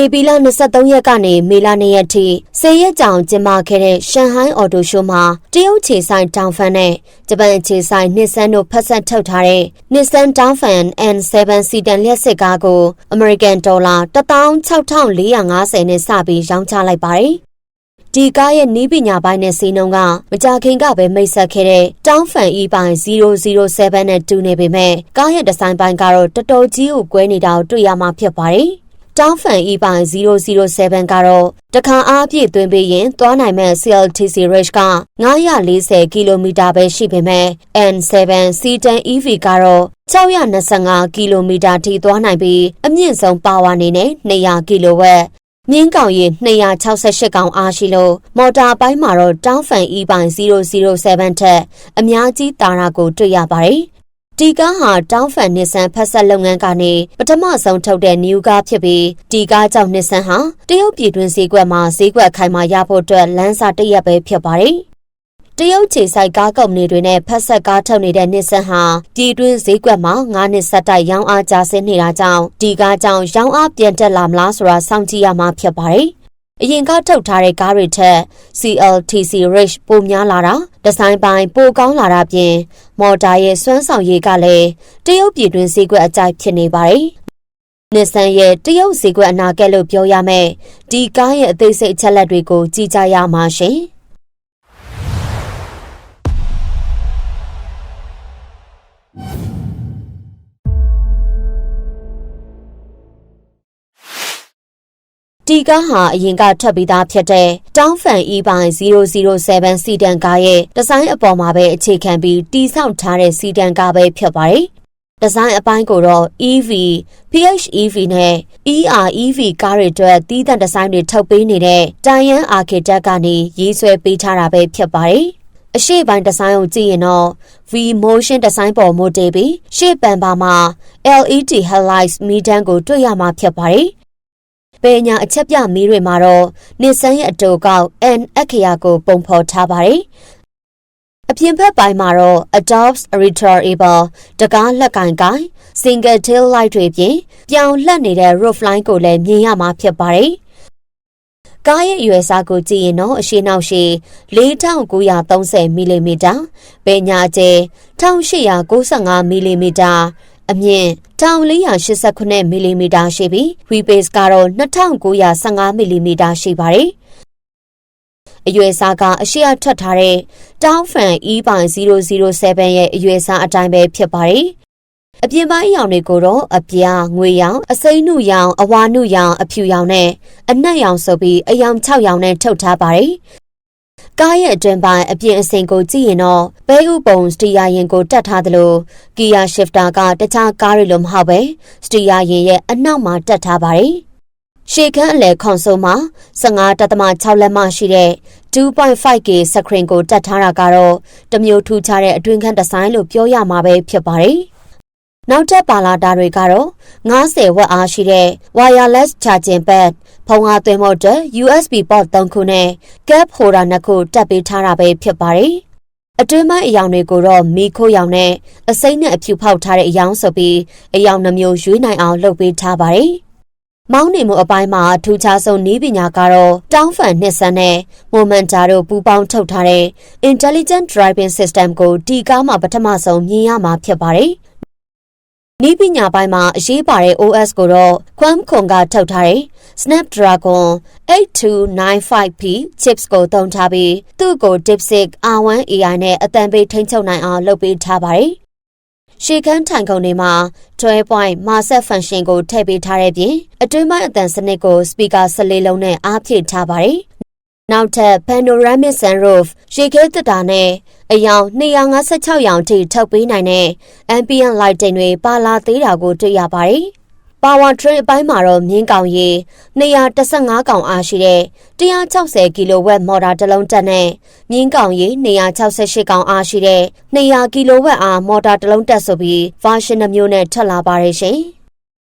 ဧပြီလ23ရက်ကနေမေလ2ရက်ထိ10ရက်ကြာကျင်းပခဲ့တဲ့ရှန်ဟိုင်းအော်တိုရှိုးမှာတရုတ်ခြေဆိုင်တောင်ဖန်နဲ့ဂျပန်ခြေဆိုင်နစ်ဆန်တို့ဖက်ဆက်ထုတ်ထားတဲ့နစ်ဆန်တောင်ဖန် N7 စီတန်လျှက်စစ်ကားကိုအမေရိကန်ဒေါ်လာ16450နဲ့စပြီးရောင်းချလိုက်ပါတယ်။ဒီကားရဲ့နီးပညာပိုင်းနဲ့စီးနှုံးကမကြခင်ကပဲမိတ်ဆက်ခဲ့တဲ့တောင်းဖန် E ပိုင်း007နဲ့တူနေပေမဲ့ကားရဲ့ဒီဇိုင်းပိုင်းကတော့တော်တော်ကြီးကိုကွဲနေတာကိုတွေ့ရမှာဖြစ်ပါတယ်။ တောင်းဖန် E ပိုင်း007ကတော့တခါအားပြည့်သွင်းပေးရင်သွားနိုင်မဲ့ CLTC range က940ကီလိုမီတာပဲရှိပေမဲ့ N7 C10 EV ကတော့625ကီလိုမီတာထိသွားနိုင်ပြီးအမြင့်ဆုံးပါဝါနေနဲ့200ကီလိုဝက်မြင်းကောင်ရီ268ကောင်အားရှိလို့မော်တာပိုင်းမှာတော့တောင်းဖန် E ပိုင်း007ထက်အများကြီးတာရာကိုတွေ့ရပါတယ် ဒီကားဟာတောင်းဖန်နစ်ဆန်ဖက်ဆက်လုပ်ငန်းကနေပထမဆုံးထုတ်တဲ့ new ကားဖြစ်ပြီးဒီကားကြောင့်နစ်ဆန်ဟာတရုတ်ပြည်တွင်းဈေးကွက်မှာဈေးကွက်ခိုင်မာရဖို့အတွက်လမ်းစာတရက်ပဲဖြစ်ပါတယ်။တရုတ်ခြေဆိုင်ကားကုမ္ပဏီတွေနဲ့ဖက်ဆက်ကားထုတ်နေတဲ့နစ်ဆန်ဟာပြည်တွင်းဈေးကွက်မှာ9နှစ်ဆက်တိုက်ရောင်းအားကျဆင်းနေတာကြောင့်ဒီကားကြောင့်ရောင်းအားပြန်တက်လာမလားဆိုတာစောင့်ကြည့်ရမှာဖြစ်ပါတယ်။ အရင်ကထုတ်ထားတဲ့ကားတွေထက် CLTC Rich ပိုများလာတာဒီဇိုင်းပိုင်းပိုကောင်းလာတာပြင်မော်တာရဲ့စွမ်းဆောင်ရည်ကလည်းတရုတ်ပြည်တွင်းဈေးကွက်အကြိုက်ဖြစ်နေပါတယ်။နစ်ဆန်ရဲ့တရုတ်ဈေးကွက်အနာဂတ်လို့ပြောရမယ်။ဒီကားရဲ့အသေးစိတ်အချက်လက်တွေကိုကြည့်ကြရမှာရှင်။ ဒီကားဟာအရင်ကထွက်ပြီးသားဖြစ်တဲ့တောင်းဖန် E ပိုင်း007စီတန်ကားရဲ့ဒီဇိုင်းအပေါ်မှာပဲအခြေခံပြီးတိစောက်ထားတဲ့စီတန်ကားပဲဖြစ်ပါတယ်။ဒီဇိုင်းအပိုင်းကိုတော့ EV, PHEV နဲ့ EREV ကားတွေအတွက်တီးသန့်ဒီဇိုင်းတွေထုတ်ပေးနေတဲ့ Dian Architect ကနေရေးဆွဲပေးထားတာပဲဖြစ်ပါတယ်။အရှိပိုင်းဒီဇိုင်းကိုကြည့်ရင်တော့ V motion ဒီဇိုင်းပေါ်မိုတေးပြီးရှေ့ပန်ပါမှာ LED headlights မီးတန်းကိုတွေ့ရမှာဖြစ်ပါတယ်။ ပေညာအချက်ပြမီးတွေမှာတော့နစ်ဆန်းရဲ့အတူကောက် N အခရာကို ပုံဖော်ထားပါတယ်။အပြင်ဘက်ပိုင်းမှာတော့ Adobe Retrieval တကားလက်ကင်ကိုင် Single Tail Light တွေပြင်ပြောင်းလှက်နေတဲ့ roof line ကိုလည်းမြင်ရမှာဖြစ်ပါတယ်။ကားရဲ့အရွယ်စားကိုကြည့်ရင်တော့အရှိနောက်ရှိ4930မီလီမီတာ၊ပေညာကျဲ1895မီလီမီတာ အမြင့်1489မီလီမီတာရှိပြီး wheelbase ကတော့2915မီလီမီတာရှိပါတယ်။အရွယ်စားကအရှိအထွက်ထားတဲ့တောင်းဖန် E ပိုင်း007 ရဲ့အရွယ်စားအတိုင်းပဲဖြစ်ပါတယ်။အပြင်ပိုင်းအရောင်တွေကိုတော့အပြားငွေရောင်အစိမ်းနုရောင်အဝါနုရောင်အဖြူရောင်နဲ့အနက်ရောင်ဆိုပြီးအယောင်6ရောင်နဲ့ထုတ်ထားပါတယ် ကားရဲ့အတွင်ပိုင်းအပြင်အစင်ကိုကြည့်ရင်တော့ဘဲဥပုံစတီယာရင်ကိုတက်ထားသလိုကီယာရှစ်တာကတခြားကားတွေလိုမဟုတ်ပဲစတီယာရင်ရဲ့အနောက်မှာတက်ထားပါတယ်။ရှေခန်းအလဲခွန်ဆိုမှာ15.6လက်မရှိတဲ့ 2.5K screen ကိုတက်ထားတာကတော့တမျိုးထူးခြားတဲ့အတွင်ခန်းဒီဇိုင်းလို့ပြောရမှာပဲဖြစ်ပါတယ်။ နောက်ထပ်ပါလာတာတွေကတော့90ဝက်အားရှိတဲ့ wireless charging pad ဖုံးအားသွင်းဖို့အတွက် USB port 3ခုနဲ့ cap holder 2ခုတပ်ပေးထားတာပဲဖြစ်ပါတယ်။အတွင်းပိုင်းအယောင်တွေကိုတော့မီခိုးရောင်နဲ့အစိမ့်နဲ့အဖြူဖောက်ထားတဲ့အယောင်ဆိုပြီးအယောင်နှမျိုးရွေးနိုင်အောင်လုပ်ပေးထားပါတယ်။မောင်းနေမှုအပိုင်းမှာထူးခြားဆုံးနည်းပညာကတော့တောင်းဖန်နှစ်ဆန်းနဲ့ Momenta တို့ပူးပေါင်းထုတ်ထားတဲ့ Intelligent Driving System ကိုဒီကားမှာပထမဆုံးမြင်ရမှာဖြစ်ပါတယ်။ နီးပညာပိုင်းမှာအရေးပါတဲ့ OS ကိုတော့ Qualcomm ကထုတ်ထားတဲ့ Snapdragon 8295P chips ကိုသုံးထားပြီးသူ့ကို DeepSeek R1 AI နဲ့အတန်ပေးထိန်းချုပ်နိုင်အောင်လုပ်ပေးထားပါတယ်။ရှေခန်းထိုင်ကုန်တွေမှာ12 point master function ကိုထည့်ပေးထားတဲ့ပြင်အတွင်းပိုင်းအတန်စနစ်ကို speaker 14လုံးနဲ့အားဖြည့်ထားပါတယ်။ နောက်ထပ် panoramic sunroof ရေခဲတက်တာနဲ့အယောင်256ရောင်ထိထုတ်ပေးနိုင်တဲ့ ambient lighting တွေပါလာသေးတာကိုတွေ့ရပါတယ်။ Power Train အပိုင်းမှာတော့မြင်းကောင်ရီ215ကောင်အားရှိတဲ့160 kW မော်တာတစ်လုံးတက်နဲ့မြင်းကောင်ရီ268ကောင်အားရှိတဲ့200 kW အားမော်တာတစ်လုံးတက်ဆိုပြီး version နှမျိုးနဲ့ထွက်လာပါတယ်ရှင်။